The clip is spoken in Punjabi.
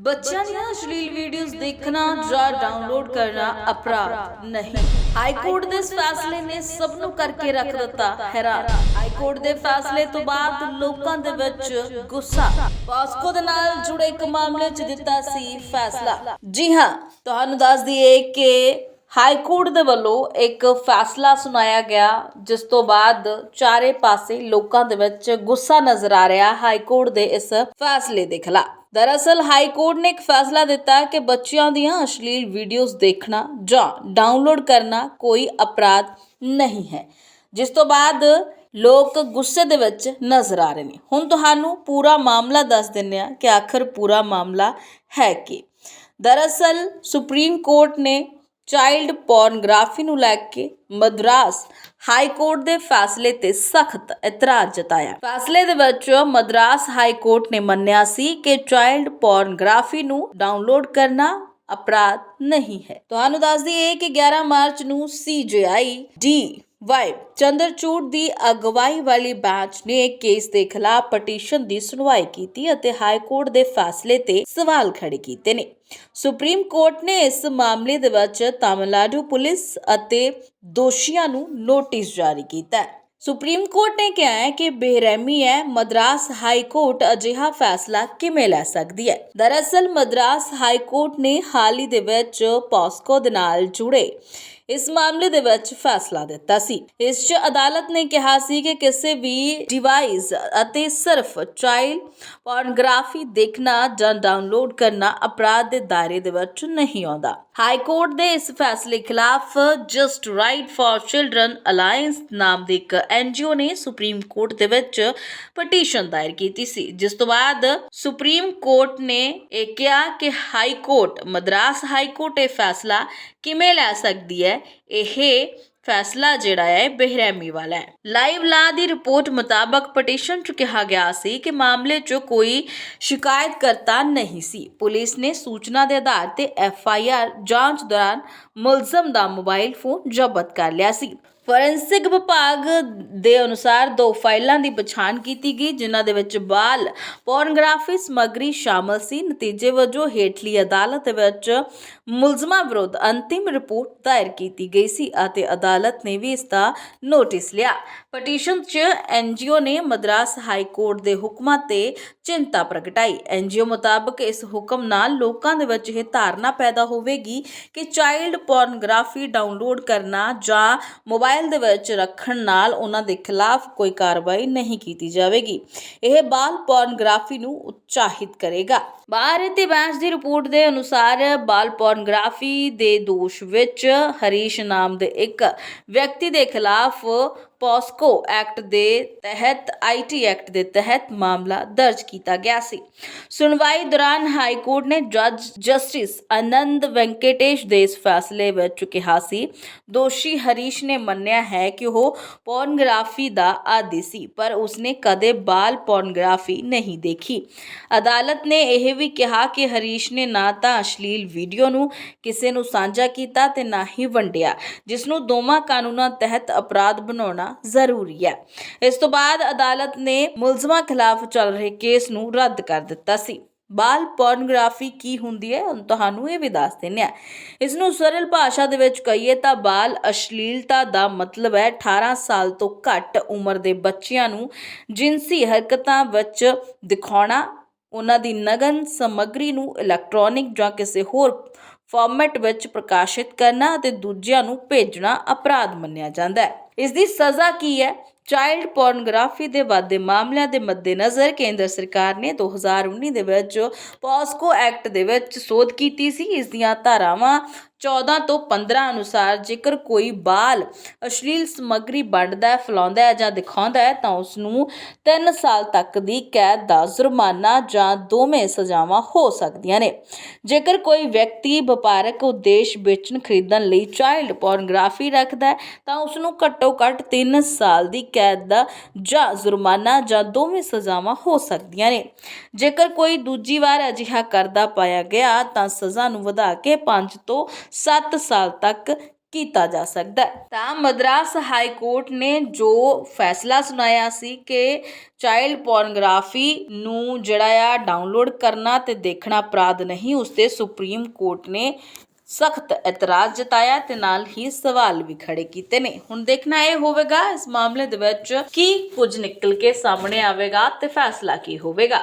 ਬੱਚਿਆਂ ਦੀਆਂ ਅਸ਼ਲੀਲ ਵੀਡੀਓਜ਼ ਦੇਖਣਾ ਜਾਂ ਡਾਊਨਲੋਡ ਕਰਨਾ ਅਪਰਾਧ ਨਹੀਂ। ਹਾਈ ਕੋਰਟ ਦੇ ਇਸ ਫੈਸਲੇ ਨੇ ਸਭ ਨੂੰ ਕਰਕੇ ਰੱਖ ਦਿੱਤਾ ਹੈਰਾਨ। ਹਾਈ ਕੋਰਟ ਦੇ ਫੈਸਲੇ ਤੋਂ ਬਾਅਦ ਲੋਕਾਂ ਦੇ ਵਿੱਚ ਗੁੱਸਾ। ਪਾਸਕੋ ਦੇ ਨਾਲ ਜੁੜੇ ਇੱਕ ਮਾਮਲੇ 'ਚ ਦਿੱਤਾ ਸੀ ਫੈਸਲਾ। ਜੀ ਹਾਂ, ਤੁਹਾਨੂੰ ਦੱਸ ਦਈਏ ਕਿ ਹਾਈ ਕੋਰਟ ਦੇ ਵੱਲੋਂ ਇੱਕ ਫੈਸਲਾ ਸੁਣਾਇਆ ਗਿਆ, ਜਿਸ ਤੋਂ ਬਾਅਦ ਚਾਰੇ ਪਾਸੇ ਲੋਕਾਂ ਦੇ ਵਿੱਚ ਗੁੱਸਾ ਨਜ਼ਰ ਆ ਰਿਹਾ ਹਾਈ ਕੋਰਟ ਦੇ ਇਸ ਫੈਸਲੇ ਦੇ ਖਿਲਾਫ। ਦਰਅਸਲ, ਹਾਈ ਕੋਰਟ ਨੇ ਇੱਕ ਫੈਸਲਾ ਦਿੱਤਾ ਕਿ ਬੱਚਿਆਂ ਦੀਆਂ ਅਸ਼ਲੀਲ ਵੀਡੀਓਜ਼ ਦੇਖਣਾ ਜਾਂ ਡਾਊਨਲੋਡ ਕਰਨਾ ਕੋਈ ਅਪਰਾਧ ਨਹੀਂ ਹੈ, ਜਿਸ ਤੋਂ ਬਾਅਦ ਲੋਕ ਗੁੱਸੇ ਦੇ ਵਿੱਚ ਨਜ਼ਰ ਆ ਰਹੇ ਨੇ। ਹੁਣ ਤੁਹਾਨੂੰ ਪੂਰਾ ਮਾਮਲਾ ਦੱਸ ਦਿੰਨੇ ਆ ਕਿ ਆਖਰ ਪੂਰਾ ਮਾਮਲਾ ਹੈ ਕੀ। ਦਰਅਸਲ, ਸੁਪਰੀਮ ਕੋਰਟ ਨੇ ਚਾਈਲਡ ਪੋਰਨਗ੍ਰਾਫੀ ਨੂੰ ਲੈ ਕੇ ਮਦਰਾਸ ਹਾਈ ਕੋਰਟ ਦੇ ਫੈਸਲੇ ਤੇ ਸਖਤ ਇਤਰਾਜ਼ ਜਤਾਇਆ। ਫੈਸਲੇ ਦੇ ਵਿੱਚ ਮਦਰਾਸ ਹਾਈ ਕੋਰਟ ਨੇ ਮੰਨਿਆ ਸੀ ਕਿ ਚਾਈਲਡ ਪੋਰਨਗ੍ਰਾਫੀ ਨੂੰ ਡਾਊਨਲੋਡ ਕਰਨਾ ਅਪਰਾਧ ਨਹੀਂ ਹੈ। ਤੁਹਾਨੂੰ ਦੱਸ ਦਈਏ ਕਿ 11 ਮਾਰਚ ਨੂੰ ਸੀਜੀਆਈ ਡੀ ਵਾਈ ਚੰਦਰਚੂੜ ਦੀ ਅਗਵਾਈ ਵਾਲੀ ਬੈਂਚ ਨੇ ਕੇਸ ਦੇ ਖਿਲਾਫ ਪਟੀਸ਼ਨ ਦੀ ਸੁਣਵਾਈ ਕੀਤੀ ਅਤੇ ਹਾਈ ਕੋਰਟ ਦੇ ਫੈਸਲੇ ਤੇ ਸਵਾਲ ਖੜੇ ਕੀਤੇ ਨੇ। ਸੁਪਰੀਮ ਕੋਰਟ ਨੇ ਇਸ ਮਾਮਲੇ ਦੇ ਵਿੱਚ ਤਾਮਿਲਨਾਡੂ ਪੁਲਿਸ ਅਤੇ ਦੋਸ਼ੀਆਂ ਨੂੰ ਨੋਟਿਸ ਜਾਰੀ ਕੀਤਾ ਹੈ। ਸੁਪਰੀਮ ਕੋਰਟ ਨੇ ਕਿਹਾ ਹੈ ਕਿ ਬੇਰਹਿਮੀ ਹੈ, ਮਦਰਾਸ ਹਾਈ ਕੋਰਟ ਅਜਿਹਾ ਫੈਸਲਾ ਕਿਵੇਂ ਲੈ ਸਕਦੀ ਹੈ? ਦਰਅਸਲ, ਮਦਰਾਸ ਹਾਈ ਕੋਰਟ ਨੇ ਹਾਲ ਹੀ ਦੇ ਵਿੱਚ ਪੋਸਕੋ ਦੇ ਨਾਲ ਜੁੜੇ ਇਸ ਮਾਮਲੇ ਦੇ ਵਿੱਚ ਫੈਸਲਾ ਦਿੱਤਾ ਸੀ। ਇਸ 'ਚ ਅਦਾਲਤ ਨੇ ਕਿਹਾ ਸੀ ਕਿ ਕਿਸੇ ਵੀ ਡਿਵਾਈਸ ਅਤੇ ਸਿਰਫ ਚਾਈਲਡ ਪੋਰਨਗ੍ਰਾਫੀ ਦੇਖਣਾ ਜਾਂ ਡਾਊਨਲੋਡ ਕਰਨਾ ਅਪਰਾਧ ਦੇ ਦਾਇਰੇ ਦੇ ਵਿੱਚ ਨਹੀਂ ਆਉਂਦਾ। ਹਾਈ ਕੋਰਟ ਦੇ ਇਸ ਫੈਸਲੇ ਖਿਲਾਫ just right for children alliance ਨਾਮ ਦੇ ਇੱਕ ਐਨਜੀਓ ਨੇ ਸੁਪਰੀਮ ਕੋਰਟ ਦੇ ਵਿੱਚ ਪਟੀਸ਼ਨ ਦਾਇਰ ਕੀਤੀ ਸੀ। ਜਿਸ ਤੋਂ ਬਾਅਦ ਸੁਪਰੀਮ ਕੋਰਟ ਨੇ ਇਹ ਕਿਹਾ ਕਿ high court Madras high court ਇਹ ਫੈਸਲਾ ਕਿਵੇਂ ਲੈ ਸਕਦੀ ਹੈ ਇਹ ਫੈਸਲਾ ਜਿਹੜਾ ਹੈ ਬੇਰਹਿਮੀ ਵਾਲਾ ਹੈ। ਲਾਈਵ ਲਾ ਦੀ ਰਿਪੋਰਟ ਮੁਤਾਬਕ ਪਟੀਸ਼ਨ 'ਚ ਕਿਹਾ ਗਿਆ ਸੀ ਕਿ ਮਾਮਲੇ 'ਚ ਕੋਈ ਸ਼ਿਕਾਇਤ ਕਰਤਾ ਨਹੀਂ ਸੀ। ਪੁਲਿਸ ਨੇ ਸੂਚਨਾ ਦੇ ਆਧਾਰ ਤੇ ਐਫ ਆਈ ਆਰ ਜਾਂਚ ਦੌਰਾਨ ਮੁਲਜ਼ਮ ਦਾ ਮੋਬਾਈਲ ਫੋਨ ਜ਼ਬਤ ਕਰ ਲਿਆ ਸੀ। ਫੋਰੈਂਸਿਕ ਵਿਭਾਗ ਦੇ ਅਨੁਸਾਰ ਦੋ ਫਾਈਲਾਂ ਦੀ ਪਛਾਣ ਕੀਤੀ ਗਈ, ਜਿਨ੍ਹਾਂ ਦੇ ਵਿੱਚ ਬਾਲ ਪੋਰਨਗ੍ਰਾਫੀ ਸਮੱਗਰੀ ਸ਼ਾਮਲ ਸੀ। ਨਤੀਜੇ ਵਜੋਂ ਹੇਠਲੀ ਅਦਾਲਤ ਵਿੱਚ ਮੁਲਜ਼ਮਾਂ ਵਿਰੁੱਧ ਅੰਤਿਮ ਰਿਪੋਰਟ ਦਾਇਰ ਕੀਤੀ ਗਈ ਸੀ ਅਤੇ ਅਦਾਲਤ ਨੇ ਵੀ ਇਸ ਦਾ ਨੋਟਿਸ ਲਿਆ। ਪਟੀਸ਼ਨ 'ਚ ਐਨਜੀਓ ਨੇ ਮਦਰਾਸ ਹਾਈ ਕੋਰਟ ਦੇ ਹੁਕਮਾਂ ਤੇ ਚਿੰਤਾ ਪ੍ਰਗਟਾਈ। ਐਨਜੀਓ ਮੁਤਾਬਕ ਇਸ ਹੁਕਮ ਨਾਲ ਲੋਕਾਂ ਦੇ ਵਿੱਚ ਇਹ ਧਾਰਨਾ ਪੈਦਾ ਹੋਵੇਗੀ ਕਿ ਚਾਈਲਡ ਪੋਰਨਗ੍ਰਾਫੀ ਡਾਊਨਲੋਡ ਕਰਨਾ ਜਾਂ ਮੋਬਾਈਲ ਦੇ ਵਿੱਚ ਰੱਖਣ ਨਾਲ ਉਹਨਾਂ ਦੇ ਖਿਲਾਫ ਕੋਈ ਕਾਰਵਾਈ ਨਹੀਂ ਕੀਤੀ ਜਾਵੇਗੀ। ਇਹ ਬਾਲ ਪੋਰਨਗ੍ਰਾਫੀ ਨੂੰ ਉਤਸ਼ਾਹਿਤ ਕਰੇਗਾ। ਭਾਰਤੀ ਬੈਂਚ ਦੀ ਰਿਪੋਰਟ ਦੇ ਅਨੁਸਾਰ ਬਾਲ ਪੋਰਨਗ੍ਰਾਫੀ ਦੇ ਦੋਸ਼ ਵਿੱਚ ਹਰੀਸ਼ ਨਾਮ ਦੇ ਇੱਕ ਵਿਅਕਤੀ ਦੇ ਖਿਲਾਫ ਪੋਸਕੋ ਐਕਟ ਦੇ ਤਹਿਤ ਆਈਟੀ ਐਕਟ ਦੇ ਤਹਿਤ ਮਾਮਲਾ ਦਰਜ ਕੀਤਾ ਗਿਆ ਸੀ। ਸੁਣਵਾਈ ਦੌਰਾਨ ਹਾਈ ਕੋਰਟ ਨੇ ਜੱਜ ਜਸਟਿਸ ਆਨੰਦ ਵੈਂਕਟੇਸ਼ ਦੇ ਇਸ ਫੈਸਲੇ ਵਿੱਚ ਕਿਹਾ ਸੀ, ਦੋਸ਼ੀ ਹਰੀਸ਼ ਨੇ ਮੰਨਿਆ ਹੈ ਕਿ ਉਹ ਪੋਰਨਗ੍ਰਾਫੀ ਦਾ ਆਦੀ ਸੀ, ਪਰ ਉਸਨੇ ਕਦੇ ਬਾਲ ਪੋਰਨਗ੍ਰਾਫੀ ਨਹੀਂ ਦੇਖੀ। ਅਦਾਲਤ ਨੇ ਇਹ ਵੀ ਕਿਹਾ ਕਿ ਹਰੀਸ਼ ਨੇ ਨਾ ਤਾਂ ਅਸ਼ਲੀਲ ਵੀਡੀਓ ਨੂੰ ਕਿਸੇ ਨੂੰ ਸਾਂਝਾ ਕੀਤਾ ਤੇ ਨਾ ਹੀ ਵੰਡਿਆ, ਜਿਸ ਨੂੰ ਦੋਵਾਂ ਕਾਨੂੰਨਾਂ ਤਹਿਤ ਅਪਰਾਧ ਬਣਾਉਣਾ ਜ਼ਰੂਰੀ ਹੈ। ਇਸ ਤੋਂ ਬਾਅਦ ਅਦਾਲਤ ਨੇ ਮੁਲਜ਼ਮਾਂ ਖਿਲਾਫ ਚੱਲ ਰਹੇ ਕੇਸ ਨੂੰ ਰੱਦ ਕਰ ਦਿੱਤਾ ਸੀ। ਬਾਲ ਪੋਰਨਗ੍ਰਾਫੀ ਕੀ ਹੁੰਦੀ ਹੈ ਤੁਹਾਨੂੰ ਇਹ ਵੀ ਦੱਸ ਦਿੰਨੇ ਆ ਇਸ ਨੂੰ ਸਰਲ ਭਾਸ਼ਾ ਦੇ ਵਿੱਚ ਕਹੀਏ ਤਾਂ ਬਾਲ ਅਸ਼ਲੀਲਤਾ ਦਾ ਮਤਲਬ ਹੈ 18 ਸਾਲ ਤੋਂ ਘੱਟ ਉਮਰ ਦੇ ਬੱਚਿਆਂ ਨੂੰ ਜਿਨਸੀ ਹਰਕਤਾਂ ਵਿੱਚ ਦਿਖਾਉਣਾ, ਉਹਨਾਂ ਦੀ ਨਗਨ ਸਮੱਗਰੀ ਨੂੰ ਇਲੈਕਟ੍ਰੋਨਿਕ ਜਾਂ ਕਿਸੇ ਹੋਰ ਫਾਰਮੈਟ ਵਿੱਚ ਪ੍ਰਕਾਸ਼ਿਤ ਕਰਨਾ ਅਤੇ ਦੂਜਿਆਂ ਨੂੰ ਭੇਜਣਾ ਅਪਰਾਧ ਮੰਨਿਆ ਜਾਂਦਾ ਹੈ। ਇਸ ਦੀ ਸਜ਼ਾ ਕੀ ਹੈ? ਚਾਈਲਡ ਪੋਰਨਗ੍ਰਾਫੀ ਦੇ ਵਾਧੇ ਮਾਮਲਿਆਂ ਦੇ ਮੱਦੇਨਜ਼ਰ ਕੇਂਦਰ ਸਰਕਾਰ ਨੇ 2019 ਦੇ ਵਿੱਚ ਪੋਸਕੋ ਐਕਟ ਦੇ ਵਿੱਚ ਸੋਧ ਕੀਤੀ ਸੀ। ਇਸ ਦੀਆਂ ਧਾਰਾਵਾਂ 14 ਤੋਂ 15 ਅਨੁਸਾਰ ਜੇਕਰ ਕੋਈ ਬਾਲ ਅਸ਼ਲੀਲ ਸਮੱਗਰੀ ਵੰਡਦਾ ਹੈ, ਫੈਲਾਉਂਦਾ ਹੈ ਜਾਂ ਦਿਖਾਉਂਦਾ ਹੈ, ਤਾਂ ਉਸ ਨੂੰ 3 ਸਾਲ ਤੱਕ ਦੀ ਕੈਦ ਦਾ ਜੁਰਮਾਨਾ ਜਾਂ ਦੋਵੇਂ ਸਜ਼ਾਵਾਂ ਹੋ ਸਕਦੀਆਂ ਨੇ। ਜੇਕਰ ਕੋਈ ਵਿਅਕਤੀ ਵਪਾਰਕ ਉਦੇਸ਼ ਵੇਚਣ, ਖਰੀਦਣ ਲਈ ਚਾਈਲਡ ਪੋਰਨਗ੍ਰਾਫੀ ਰੱਖਦਾ ਹੈ, ਤਾਂ ਉਸ ਨੂੰ ਘੱਟੋ ਘੱਟ 3 ਸਾਲ ਦੀ ਕੈਦ ਦਾ ਜਾਂ ਜੁਰਮਾਨਾ ਜਾਂ ਦੋਵੇਂ ਸਜ਼ਾਵਾਂ ਹੋ ਸਕਦੀਆਂ ਨੇ। ਜੇਕਰ ਕੋਈ ਦੂਜੀ ਵਾਰ ਅਜਿਹਾ ਕਰਦਾ ਪਾਇਆ ਗਿਆ, ਤਾਂ ਸਜ਼ਾ ਨੂੰ ਵਧਾ ਕੇ 5 ਤੋਂ 7 ਸਾਲ ਤੱਕ ਕੀਤਾ ਜਾ ਸਕਦਾ ਹੈ। ਤਾਂ ਮਦਰਾਸ ਹਾਈ ਕੋਰਟ ਨੇ ਜੋ ਫੈਸਲਾ ਸੁਣਾਇਆ ਸੀ ਕਿ ਚਾਈਲਡ ਪੋਰਨਗ੍ਰਾਫੀ ਨੂੰ ਜਿਹੜਾ ਆ ਡਾਊਨਲੋਡ ਕਰਨਾ ਤੇ ਦੇਖਣਾ ਅਪਰਾਧ ਨਹੀਂ, ਉਸ ਤੇ ਸੁਪਰੀਮ ਕੋਰਟ ਨੇ ਸਖਤ ਇਤਰਾਜ਼ ਜਤਾਇਆ ਤੇ ਨਾਲ ਹੀ ਸਵਾਲ ਵੀ ਖੜੇ ਕੀਤੇ ਨੇ। ਹੁਣ ਦੇਖਣਾ ਇਹ ਹੋਵੇਗਾ, ਇਸ ਮਾਮਲੇ ਦੇ ਵਿੱਚ ਕੀ ਕੁਝ ਨਿਕਲ ਕੇ ਸਾਹਮਣੇ ਆਵੇਗਾ ਤੇ ਫੈਸਲਾ ਕੀ ਹੋਵੇਗਾ।